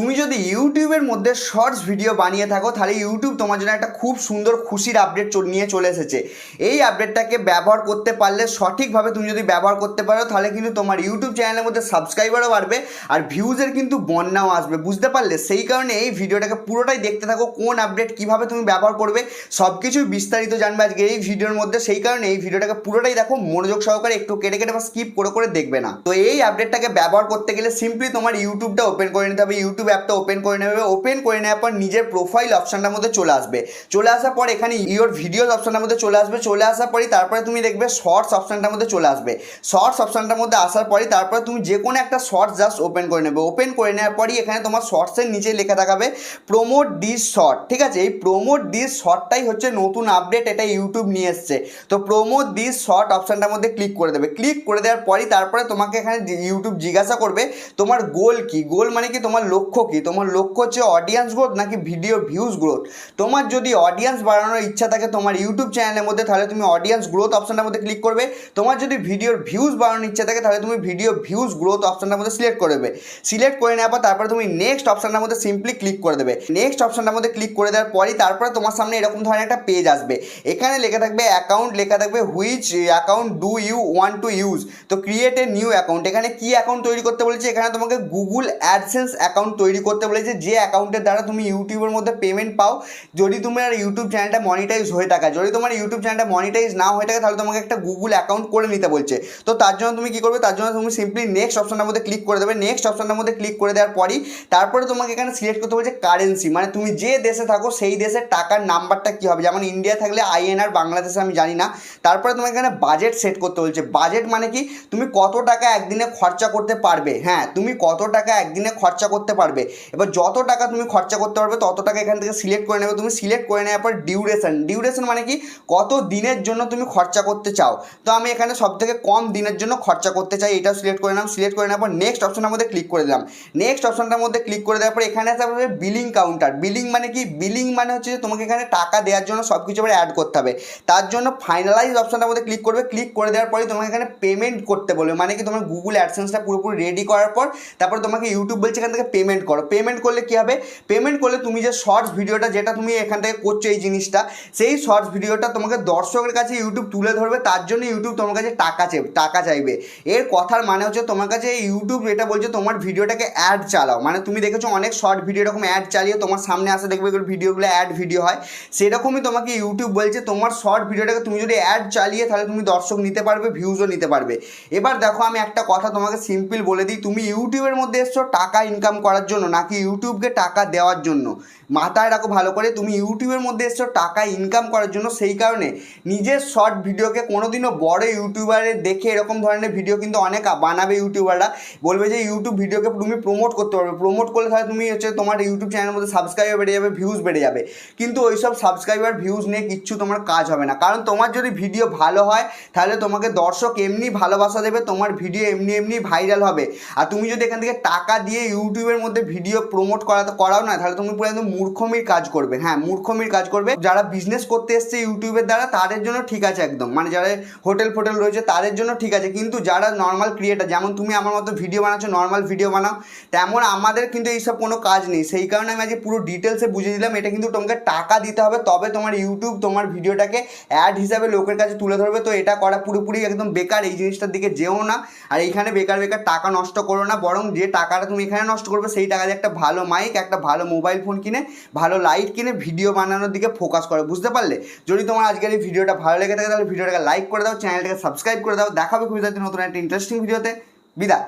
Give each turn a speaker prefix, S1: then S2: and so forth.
S1: তুমি যদি ইউটিউবের মধ্যে শর্টস ভিডিও বানিয়ে থাকো, তাহলে ইউটিউব তোমার জন্য একটা খুব সুন্দর খুশির আপডেট নিয়ে চলে এসেছে। এই আপডেটটাকে ব্যবহার করতে পারলে সঠিকভাবে তুমি যদি ব্যবহার করতে পারো, তাহলে কিন্তু তোমার ইউটিউব চ্যানেলের মধ্যে সাবস্ক্রাইবারও বাড়বে আর ভিউজের কিন্তু বন্যাও আসবে। বুঝতে পারলে? সেই কারণে এই ভিডিওটাকে পুরোটাই দেখতে থাকো, কোন আপডেট কীভাবে তুমি ব্যবহার করবে সব কিছুই বিস্তারিত জানবে আজকে এই ভিডিওর মধ্যে। সেই কারণে এই ভিডিওটাকে পুরোটাই দেখো, মনোযোগ সহকারে একটু কেটে কেটে বা স্কিপ করে করে দেখবে না। তো এই আপডেটটাকে ব্যবহার করতে গেলে সিম্পলি তোমার ইউটিউবটা ওপেন করে নিতে হবে। ইউটিউব অ্যাপটা ওপেন করে নেবে ওপেন করে নেওয়ার পর নিজের প্রোফাইল অপশনটার মধ্যে চলে আসবে। চলে আসার পর এখানে ইওর ভিডিওস অপশানটার মধ্যে চলে আসবে, চলে আসার পরই তারপরে তুমি দেখবে শর্টস অপশনটার মধ্যে চলে আসবে। শর্টস অপশনটার মধ্যে আসার পরই তারপরে তুমি যে কোনো একটা শর্টস জাস্ট ওপেন করে নেবে। ওপেন করে নেওয়ার পরই এখানে তোমার শর্টসের নিচে লেখা থাকবে প্রমোট দিস শর্ট ঠিক আছে? এই প্রমোট দিস শর্টটাই হচ্ছে নতুন আপডেট এটা ইউটিউব নিয়ে এসছে। তো প্রমোট দিস শর্ট অপশানটার মধ্যে ক্লিক করে দেবে। ক্লিক করে দেওয়ার পরই তারপরে তোমাকে এখানে ইউটিউব জিজ্ঞাসা করবে, তোমার গোল কি? গোল মানে কি? তোমার লক্ষ্য কি? তোমার লক্ষ্য হচ্ছে অডিয়েন্স গ্রোথ নাকি ভিডিও ভিউজ গ্রোথ তোমার যদি অডিয়েন্স বাড়ানোর ইচ্ছা থাকে তোমার ইউটিউব চ্যানেলের মধ্যে, তাহলে তুমি অডিয়েন্স গ্রোথ অপশনটার মধ্যে ক্লিক করবে। তোমার যদি ভিডিওর ভিউজ বাড়ানোর ইচ্ছা থাকে, তাহলে তুমি ভিডিও ভিউজ গ্রোথ অপশনটার মধ্যে সিলেক্ট করবে সিলেক্ট করে নেওয়ার পর তারপরে তুমি নেক্সট অপশনটার মধ্যে সিম্পলি ক্লিক করে দেবে। নেক্সট অপশনটার মধ্যে ক্লিক করে দেওয়ার পরই তারপরে তোমার সামনে এরকম ধরনের একটা পেজ আসবে। এখানে লেখা থাকবে অ্যাকাউন্ট লেখা থাকবে which account do you want to use to create a new account এখানে কি অ্যাকাউন্ট তৈরি করতে বলেছে? এখানে তোমাকে গুগল অ্যাডসেন্স অ্যাকাউন্ট তৈরি করতে বলেছে যে অ্যাকাউন্টের দ্বারা তুমি ইউটিউবের মধ্যে পেমেন্ট পাও, যদি তোমার ইউটিউব চ্যানেলটা মনিটাইজ হয়ে থাকে। যদি তোমার ইউটিউব চ্যানেলটা মনিটাইজ না হয়ে থাকে, তাহলে তোমাকে একটা গুগল অ্যাকাউন্ট করে নিতে বলছে। তো তার জন্য তুমি কী করবে? তার জন্য তুমি সিম্পলি নেক্সট অপশনটার মধ্যে ক্লিক করে দেবে। নেক্সট অপশনটার মধ্যে ক্লিক করে দেওয়ার পরই তারপরে তোমাকে এখানে সিলেক্ট করতে বলছে কারেন্সি মানে তুমি যে দেশে থাকো, সেই দেশের টাকার নাম্বারটা কী হবে? যেমন ইন্ডিয়া থাকলে আইএনআর বাংলাদেশে আমি জানি না। তারপরে তোমাকে এখানে বাজেট সেট করতে বলছে। বাজেট মানে কি? তুমি কত টাকা একদিনে খরচা করতে পারবে? হ্যাঁ তুমি কত টাকা একদিনে খরচা করতে পারবে? এবার যত টাকা তুমি খরচা করতে পারবে, তত টাকা এখান থেকে সিলেক্ট করে নেবে। তুমি সিলেক্ট করে নেওয়ার পর ডিউরেশন ডিউরেশন মানে কি? কত দিনের জন্য তুমি খরচা করতে চাও। তো আমি এখানে সব থেকে কম দিনের জন্য খরচা করতে চাই, এটা সিলেক্ট করে নিলাম। সিলেক্ট করে নেওয়ার পর নেক্সট অপশনের মধ্যে ক্লিক করে দিলাম। নেক্সট অপশনটার মধ্যে ক্লিক করে দেওয়ার পর এখানে আসা হবে বিলিং কাউন্টার বিলিং মানে কি? বিলিং মানে হচ্ছে যে তোমাকে এখানে টাকা দেওয়ার জন্য সব কিছু এবার অ্যাড করতে হবে। তার জন্য ফাইনালাইজ অপশনটার মধ্যে ক্লিক করবে। ক্লিক করে দেওয়ার পরে তোমাকে এখানে পেমেন্ট করতে বলবে। মানে কি? তোমার গুগল অ্যাডসেন্সটা পুরোপুরি রেডি করার পর, তারপর তোমাকে ইউটিউব বলছে এখান থেকে পেমেন্ট করো। পেমেন্ট করলে কী হবে? পেমেন্ট করলে তুমি যে শর্টস ভিডিওটা যেটা তুমি এখান থেকে করছ এই জিনিসটা, সেই শর্টস ভিডিওটা তোমাকে দর্শকের কাছে ইউটিউব তুলে ধরবে, তার জন্য ইউটিউব তোমার কাছে টাকা চাইবে টাকা চাইবে। এর কথার মানে হচ্ছে তোমার কাছে ইউটিউব এটা বলছে তোমার ভিডিওটাকে অ্যাড চালাও। মানে তুমি দেখেছ অনেক শর্ট ভিডিও এরকম অ্যাড চালিয়ে তোমার সামনে আসে, দেখবে এগুলো ভিডিওগুলো অ্যাড ভিডিও হয়। সেরকমই তোমাকে ইউটিউব বলছে তোমার শর্ট ভিডিওটাকে তুমি যদি অ্যাড চালিয়ে তাহলে তুমি দর্শক নিতে পারবে ভিউজও নিতে পারবে। এবার দেখো আমি একটা কথা তোমাকে সিম্পল বলে দিই। তুমি ইউটিউবের মধ্যে এসছো, টাকা ইনকাম করার জন্য, নাকি ইউটিউবকে টাকা দেওয়ার জন্য? মাথায় রাখো ভালো করে, তুমি ইউটিউবের মধ্যে এসছো টাকা ইনকাম করার জন্য, সেই কারণে নিজের শর্ট ভিডিওকে কোনোদিনও বড় ইউটিউবারের দেখে এরকম ধরনের ভিডিও কিন্তু অনেক বানাবে ইউটিউবাররা। বলবে যে, ইউটিউব ভিডিওকে তুমি প্রমোট করতে পারবে। প্রমোট করলে তাহলে তুমি হচ্ছে তোমার ইউটিউব চ্যানেলের মধ্যে সাবস্ক্রাইবার বেড়ে যাবে ভিউজ বেড়ে যাবে। কিন্তু ওইসব সাবস্ক্রাইবার ভিউজ নিয়ে কিচ্ছু তোমার কাজ হবে না। কারণ তোমার যদি ভিডিও ভালো হয়, তাহলে তোমাকে দর্শক এমনি ভালোবাসা দেবে, তোমার ভিডিও এমনি এমনি ভাইরাল হবে। আর তুমি যদি এখান থেকে টাকা দিয়ে ইউটিউবের মধ্যে ভিডিও প্রমোট করাতে করাও না তাহলে তুমি পুরো একদম মূর্খমির কাজ করবে। হ্যাঁ মূর্খমির কাজ করবে। যারা বিজনেস করতে এসছে ইউটিউবের দ্বারা, তাদের জন্য ঠিক আছে একদম। মানে যারা হোটেল ফোটেল রয়েছে, তাদের জন্য ঠিক আছে। কিন্তু যারা নর্মাল ক্রিয়েটার যেমন তুমি আমার মতো ভিডিও বানাচ্ছো নর্মাল ভিডিও বানাও, তেমন আমাদের কিন্তু এইসব কোনো কাজ নেই। সেই কারণে আমি আজকে পুরো ডিটেলসে বুঝিয়ে দিলাম, এটা কিন্তু তোমাকে টাকা দিতে হবে, তবে তোমার ইউটিউব তোমার ভিডিওটাকে অ্যাড হিসাবে লোকের কাছে তুলে ধরবে। তো এটা করা পুরোপুরি একদম বেকার, এই জিনিসটার দিকে যেও না। আর এইখানে বেকার বেকার টাকা নষ্ট করো না, বরং যে টাকাটা তুমি এখানে নষ্ট করবে, সেই টাকা দিয়ে একটা ভালো মাইক একটা ভালো মোবাইল ফোন কিনে, ভালো লাইট কিনে ভিডিও বানানোর দিকে ফোকাস করে, বুঝতে পারলে? যদি তোমার আজকের এই ভিডিওটা ভালো লেগে থাকে, তাহলে ভিডিওটাকে লাইক করে দাও চ্যানেলটাকে সাবস্ক্রাইব করে দাও। দেখাবে খুবই নতুন একটা ইন্টারেস্টিং ভিডিওতে বিদায়।